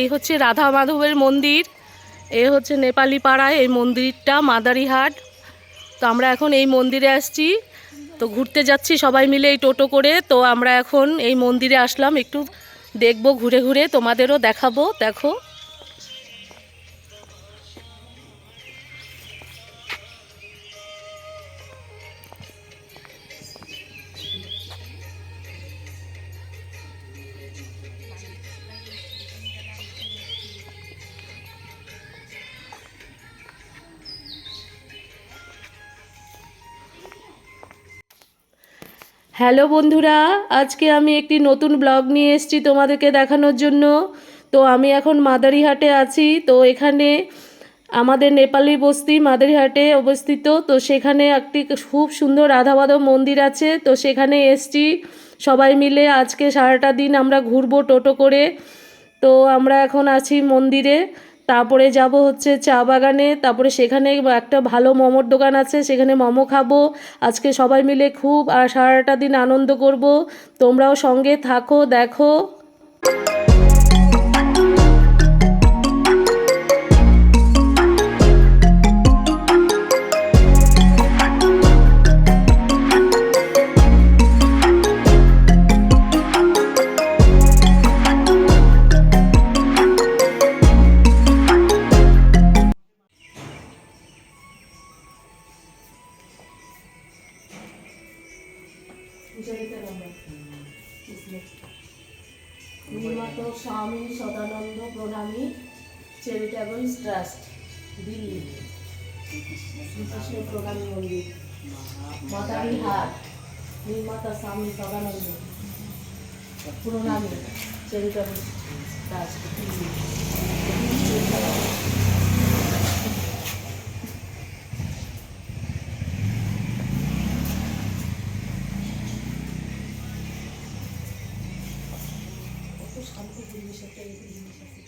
এই হচ্ছে রাধা মাধবের মন্দির এ হচ্ছে নেপালি পাড়ায় এই মন্দিরটা মাদারিহাট। তো আমরা এখন এই মন্দিরে আসছি, তো ঘুরতে যাচ্ছি সবাই মিলে এই টোটো করে। তো আমরা এখন এই মন্দিরে আসলাম, একটু দেখব ঘুরে ঘুরে, তোমাদেরও দেখাবো, দেখো। হ্যালো বন্ধুরা, আজকে আমি একটি নতুন ব্লগ নিয়ে এসেছি তোমাদেরকে দেখানোর জন্য। তো আমি এখন মাদারিহাটে আছি, তো এখানে আমাদের নেপালি বস্তি মাদারিহাটে অবস্থিত। তো সেখানে একটি খুব সুন্দর রাধামাধব মন্দির আছে, তো সেখানে এসছি। সবাই মিলে আজকে সারাটা দিন আমরা ঘুরবো টোটো করে। তো আমরা এখন আছি মন্দিরে। তারপরে যাব হচ্ছে চা বাগানে, তারপরে সেখানে একটা ভালো মোমোর দোকান আছে, সেখানে মোমো খাব। আজকে সবাই মিলে খুব আর সারাটা দিন আনন্দ করব। তোমরাও সঙ্গে থাকো, দেখো। নির্মাত স্বামী সদানন্দ প্রণামী চ্যারিটেবল ট্রাস্ট দিল্লি। শ্রীকৃষ্ণ প্রণামী মন্দির। মাদারি হাট, নির্মাতা স্বামী সদানন্দ প্রণামী চ্যারিটেবল ট্রাস্ট দিল্লি। শান্ত পরিবেশ একটা এই পরিবেশ আছে।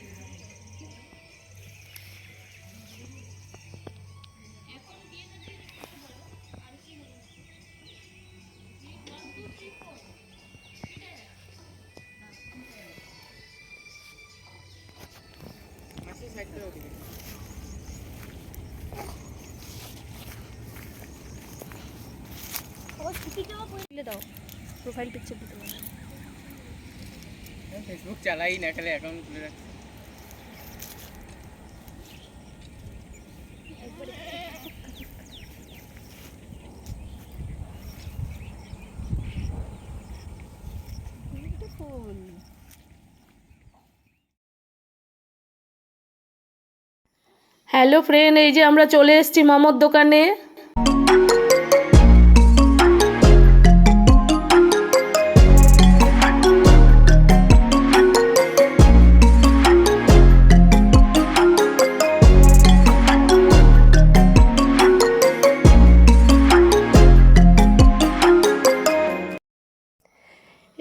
দাও প্রোফাইল পিকচার দিতে পারো ফেসবুক চালাই না, খালি অ্যাকাউন্ট খুলে হ্যালো ফ্রেন্ড এই যে আমরা চলে এসেছি মামার দোকানে।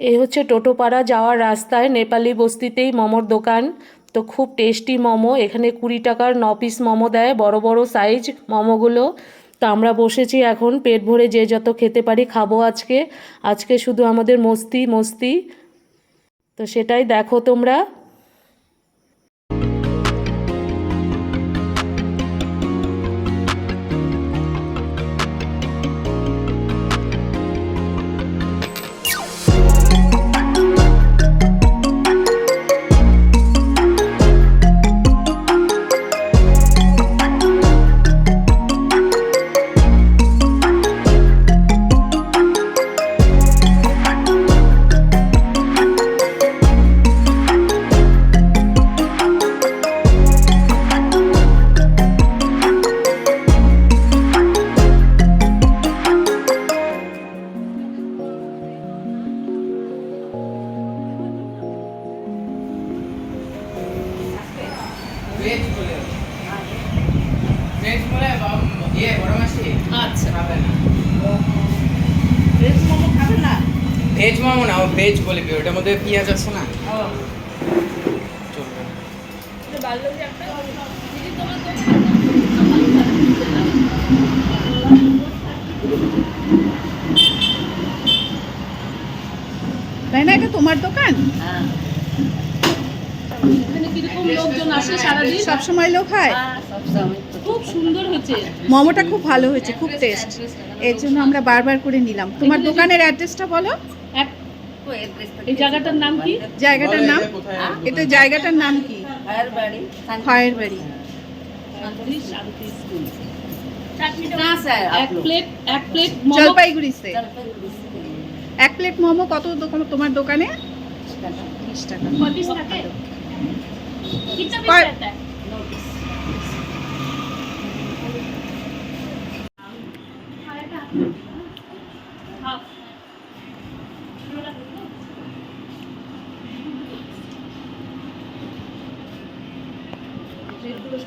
এই হচ্ছে টোটোপাড়া যাওয়ার রাস্তায় নেপালি বস্তিতেই মোমোর দোকান। তো খুব টেস্টি মোমো, এখানে কুড়ি টাকার ন পিস মোমো দেয়, বড় বড় সাইজ মোমোগুলো। তো আমরা বসেছি এখন, পেট ভরে যে যত খেতে পারি খাব আজকে। আজকে শুধু আমাদের মস্তি মস্তি। তো সেটাই দেখো তোমরা। ভেজ মোমো না ও ভেজ বলে ওটার মধ্যে পেঁয়াজ আছে না? তাই না এটা তোমার দোকান? এখানে কীরকম লোকজন আসে সারাদিন? সব সময় লোক হয়? খুব সুন্দর হয়েছে মোমোটা খুব ভালো হয়েছে খুব টেস্ট এর জন্য আমরা বারবার করে নিলাম। তোমার দোকানের অ্যাড্রেসটা বলো। এক এই জায়গাটার নাম কি? জায়গাটার নাম? এটা জায়গাটার নাম কি? এক প্লেট এক প্লেট এক প্লেট মোমো কত তোমার দোকানে? Thank you.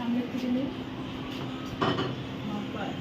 ध्यान रखेंगे वहाँ पर